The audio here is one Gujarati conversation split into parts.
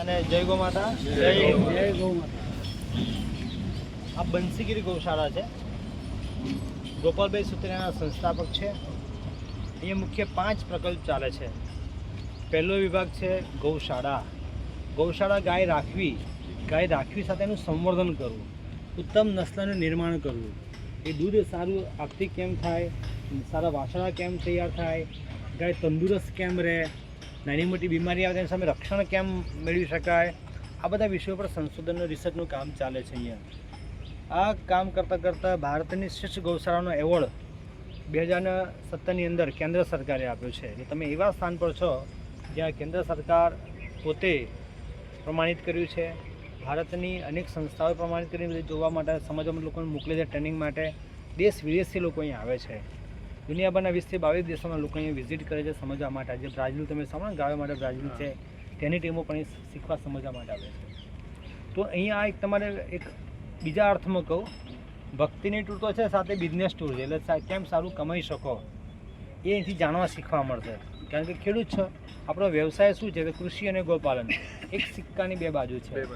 અને જય ગો માતા. જય ગૌ માતા. આ બંસીગીરી ગૌશાળા છે. ગોપાલભાઈ સુત્રિયાના સંસ્થાપક છે. અહીંયા મુખ્ય પાંચ પ્રકલ્પ ચાલે છે. પહેલો વિભાગ છે ગૌશાળા. ગૌશાળા ગાય રાખવી ગાય રાખવી સાથે એનું સંવર્ધન કરવું ઉત્તમ નસ્લનું નિર્માણ કરવું. એ દૂધ સારું આપતી કેમ થાય? સારા વાસણા કેમ તૈયાર થાય? ગાય તંદુરસ્ત કેમ રહે? નાની મોટી બીમારી આવે તેની સામે રક્ષણ કેમ મેળવી શકાય? આ બધા વિષયો પર સંશોધનનું રિસર્ચનું કામ ચાલે છે અહીંયા. આ કામ કરતાં કરતાં ભારતની શ્રેષ્ઠ ગૌશાળાનો એવોર્ડ બે હજાર સત્તરની અંદર કેન્દ્ર સરકારે આપ્યો છે. એટલે તમે એવા સ્થાન પર છો જ્યાં કેન્દ્ર સરકાર પોતે પ્રમાણિત કર્યું છે, ભારતની અનેક સંસ્થાઓ પ્રમાણિત કરીને જોવા માટે સમજવા લોકોને મોકલે છે, ટ્રેનિંગ માટે, દેશ વિદેશથી લોકો અહીં આવે છે. દુનિયાભરના વીસથી બાવીસ દેશોના લોકો અહીંયા વિઝિટ કરે છે સમજવા માટે. આજે બ્રાઝિલ તમે સાંભળો ગાવા માટે બ્રાઝિલ છે તેની ટીમો પણ અહીં શીખવા સમજવા માટે આવે છે. તો અહીંયા આ એક તમારે એક બીજા અર્થમાં કહું ભક્તિની ટૂર તો છે સાથે બિઝનેસ ટૂર છે. એટલે કેમ સારું કમાઈ શકો? એ અહીંથી જાણવા શીખવા મળશે. કારણ કે ખેડૂત છો. આપણો વ્યવસાય શું છે? કે કૃષિ અને ગોપાલન. એક સિક્કાની બે બાજુ છે.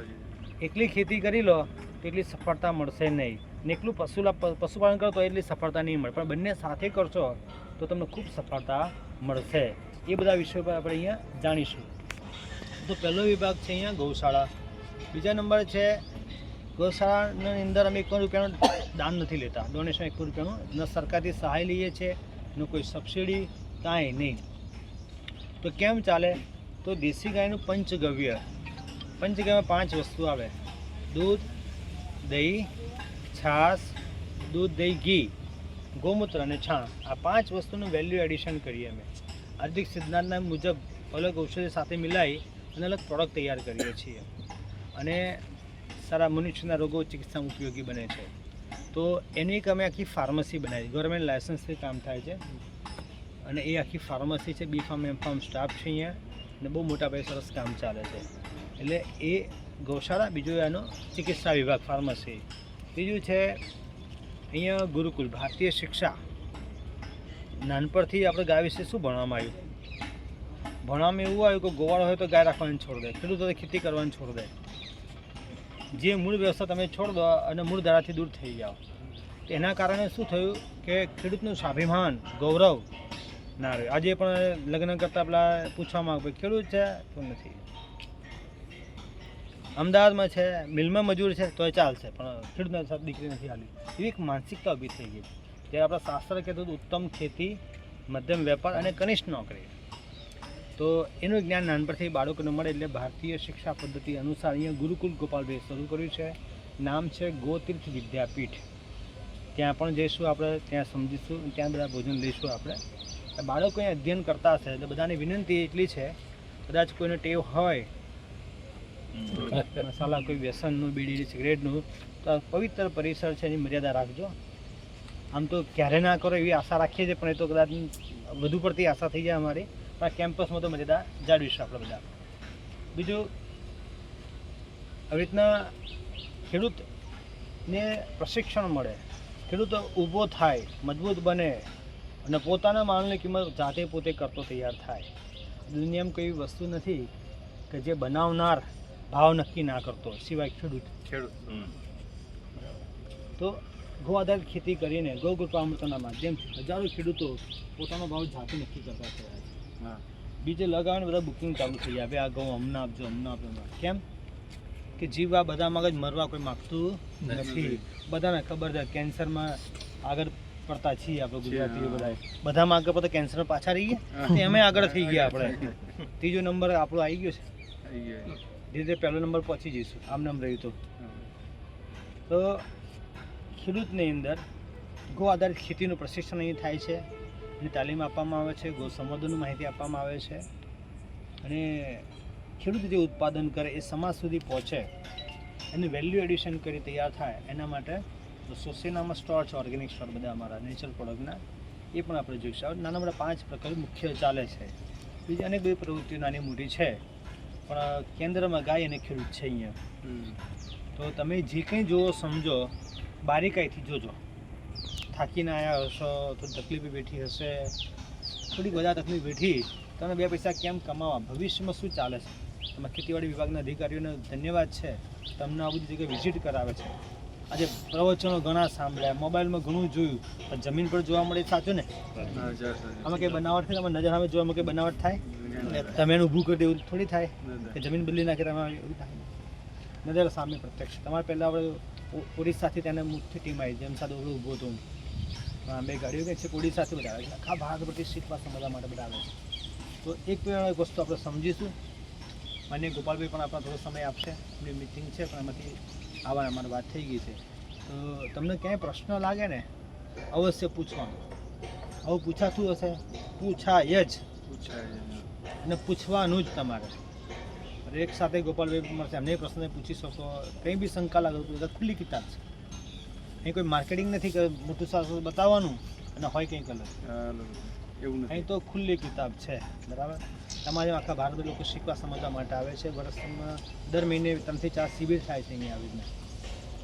એકલી ખેતી કરી લો તો એટલી સફળતા મળશે નહીં. ને એકલું પશુલા પશુપાલન કરો તો એટલી સફળતા નહીં મળે. પણ બંને સાથે કરશો તો તમને ખૂબ સફળતા મળશે. એ બધા વિષયો પર આપણે અહીંયા જાણીશું. તો પહેલો વિભાગ છે અહીંયા ગૌશાળા. બીજા નંબર છે ગૌશાળાની અંદર અમે એક રૂપિયાનું દાન નથી લેતા. ડોનેશન એક રૂપિયાનું. ન સરકારથી સહાય લઈએ છીએ, ન કોઈ સબસિડી કાંઈ નહીં. તો કેમ ચાલે? તો દેશી ગાયનું પંચગવ્ય. પંચગવ્યમાં પાંચ વસ્તુ આવે. દૂધ દહીં, છાશ, દૂધ, દહીં, ઘી, ગૌમૂત્ર અને છાણ. આ પાંચ વસ્તુનું વેલ્યુ એડિશન કરીએ અમે. આર્થિક સિદ્ધાંતના મુજબ અલગ ઔષધિ સાથે મિલાવી અને અલગ પ્રોડક્ટ તૈયાર કરીએ છીએ. અને સારા મનુષ્યના રોગો ચિકિત્સામાં ઉપયોગી બને છે. તો એની એક અમે આખી ફાર્મસી બનાવી. ગવર્મેન્ટ લાયસન્સથી કામ થાય છે. અને એ આખી ફાર્મસી છે B pharm M pharm staff છે અહીંયા. અને બહુ મોટા ભાઈ સરસ કામ ચાલે છે. એટલે એ ગૌશાળા, બીજું એનો ચિકિત્સા વિભાગ, ફાર્મસી. બીજું છે, અહીંયા ગુરુકુલ, ભારતીય શિક્ષા. નાનપણથી આપણે ગાય વિશે શું ભણવામાં આવ્યું? ભણવામાં એવું આવ્યું કે ગોવાળો હોય તો ગાય રાખવાની છોડ દે, ખેડૂતો ખેતી કરવાની છોડ દે. જે મૂળ વ્યવસ્થા તમે છોડ દો અને મૂળ ધારાથી દૂર થઈ જાઓ. એના કારણે શું થયું કે ખેડૂતનું સ્વાભિમાન, ગૌરવ ના રહ્યું. આજે પણ લગ્ન કરતાં પેલા પૂછવામાં આવે ખેડૂત છે? તો નથી. અમદાવાદમાં છે, મિલમાં મજૂર છે, તોય ચાલશે, પણ ખેડૂતને દીકરી નથી હાલી. એવી એક માનસિકતા ઊભી થઈ ગઈ. ત્યારે આપણા શાસ્ત્ર કહેતું હતું, ઉત્તમ ખેતી, મધ્યમ વેપાર અને કનિષ્ઠ નોકરી. તો એનું જ્ઞાન નાનપણથી બાળકોને મળે એટલે ભારતીય શિક્ષા પદ્ધતિ અનુસાર અહીંયા ગુરુકુલ ગોપાલભાઈ શરૂ કર્યું છે. નામ છે ગોતીર્થ વિદ્યાપીઠ. ત્યાં પણ જઈશું આપણે, ત્યાં સમજીશું, ત્યાં બધા ભોજન લઈશું આપણે. બાળકો અહીંયા અધ્યયન કરતા હશે, એટલે બધાની વિનંતી એટલી છે. કદાચ કોઈને ટેવ હોય મસાલા કોઈ વ્યસનનું બીડી સિગરેટનું, તો પવિત્ર પરિસર છે એની મર્યાદા રાખજો. આમ તો ક્યારે ના કરો એવી આશા રાખીએ છીએ, પણ એ તો કદાચ વધુ પડતી આશા થઈ જાય અમારી. પણ આ કેમ્પસમાં તો મર્યાદા જાળવીશું આપણે બધા. બીજું, આવી રીતના ખેડૂતને પ્રશિક્ષણ મળે. ખેડૂત ઊભો થાય, મજબૂત બને અને પોતાના માલની કિંમત જાતે પોતે કરતો તૈયાર થાય. દુનિયામાં કોઈ વસ્તુ નથી કે જે બનાવનાર ભાવ નક્કી ના કરતો સિવાય ખેડૂત. ખેડૂત તો ગૌ આધારિત ખેતી કરીને ગૌ કૃપામૃતના માધ્યમથી હજારો ખેડૂતો પોતાનો ભાવ જાતે નક્કી કરતા થયા છે. હા. બીજે લગાવીને બધા બુકિંગ ચાલુ થઈ જાય આ ઘઉં હમણાં આપજો હમણાં આપજો. કેમ? કે જીવ આ બધા મગજ મરવા કોઈ માગતું નથી. બધાને ખબર છે કેન્સરમાં આગળ પડતા છીએ આપણે ગુજરાતીઓ બધા બધામાં આગળ પડતા કેન્સર પાછા રહી ગયા? અમે આગળ થઈ ગયા આપણે. ત્રીજો નંબર આપણો આવી ગયો છે. ધીરે ધીરે પહેલો નંબર પહોંચી જઈશું. આમ નામ રહ્યું તો તો ખેડૂતની અંદર ગો આધારિત ખેતીનું પ્રશિક્ષણ અહીં થાય છે એની તાલીમ આપવામાં આવે છે, ગો સંવર્ધનની માહિતી આપવામાં આવે છે. અને ખેડૂત જે ઉત્પાદન કરે એ સમાજ સુધી પહોંચે એનું વેલ્યુ એડિશન કરી તૈયાર થાય એના માટે સોસેનામાં સ્ટોર છે ઓર્ગેનિક સ્ટોર બધા અમારા નેચરલ પ્રોડક્ટના એ પણ આપણે જોઈશું. નાના મોટા પાંચ પ્રકાર મુખ્ય ચાલે છે. બીજી અનેક બધી પ્રવૃત્તિઓ નાની મોટી છે. પણ કેન્દ્રમાં ગાય અને ખેડૂત છે અહીંયા. તો તમે જે કંઈ જુઓ સમજો બારીકાઈથી જોજો. થાકીને આવ્યા હશો તો તકલીફ બેઠી હશે થોડીક બધા તકલીફ બેઠી તમે બે પૈસા કેમ કમાવા? ભવિષ્યમાં શું ચાલે છે? તમારા ખેતીવાડી વિભાગના અધિકારીઓને ધન્યવાદ છે. તમને આ બધી જગ્યાએ વિઝિટ કરાવે છે. આજે પ્રવચનો ઘણા સાંભળ્યા મોબાઈલમાં ઘણું જોયું પણ જમીન પર જોવા મળે સાચું ને? આમાં કંઈ બનાવટ થાય? તમે નજર સામે જોવામાં કંઈ બનાવટ થાય? તમે એનું ઊભું કરી દેવું થોડી થાય. કે જમીન બદલી નાખે તમે એવું થાય. નજર સામે પ્રત્યક્ષ. તમારે પહેલાં આપણે ઓડિશાથી તેને મુખ્ય ટીમ આવી. જેમ સાથે ઓળું ઊભો હતો હું. બે ગાડીઓ કે છે ઓડિશાથી બધા આવે છે. આખા ભારત પરથી શીખવા સમજવા માટે બધા આવે છે. તો એક વસ્તુ આપણે સમજીશું. માન્ય ગોપાલભાઈ પણ આપણા થોડો સમય આપશે. એમની મિટિંગ છે પણ એમાંથી આવવાની અમારી વાત થઈ ગઈ છે. તો તમને ક્યાંય પ્રશ્ન લાગે ને અવશ્ય પૂછવાનું. આવું પૂછાતું હશે. પૂછાય જ. અને પૂછવાનું જ તમારે. એક સાથે ગોપાલભાઈ મળશે એમને પ્રશ્ન પૂછી શકો. કંઈ બી શંકા લાગે તો બધા ખુલ્લી કિતાબ છે. અહીં કોઈ માર્કેટિંગ નથી મોટું સારું બતાવવાનું અને હોય કંઈ કલર એવું અહીં તો ખુલ્લી કિતાબ છે બરાબર? તમારે આખા ભારત લોકો શીખવા સમજવા માટે આવે છે. વર્ષમાં દર મહિને ત્રણથી ચાર શિબિર થાય છે અહીંયા આવી રીતના